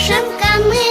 шапками.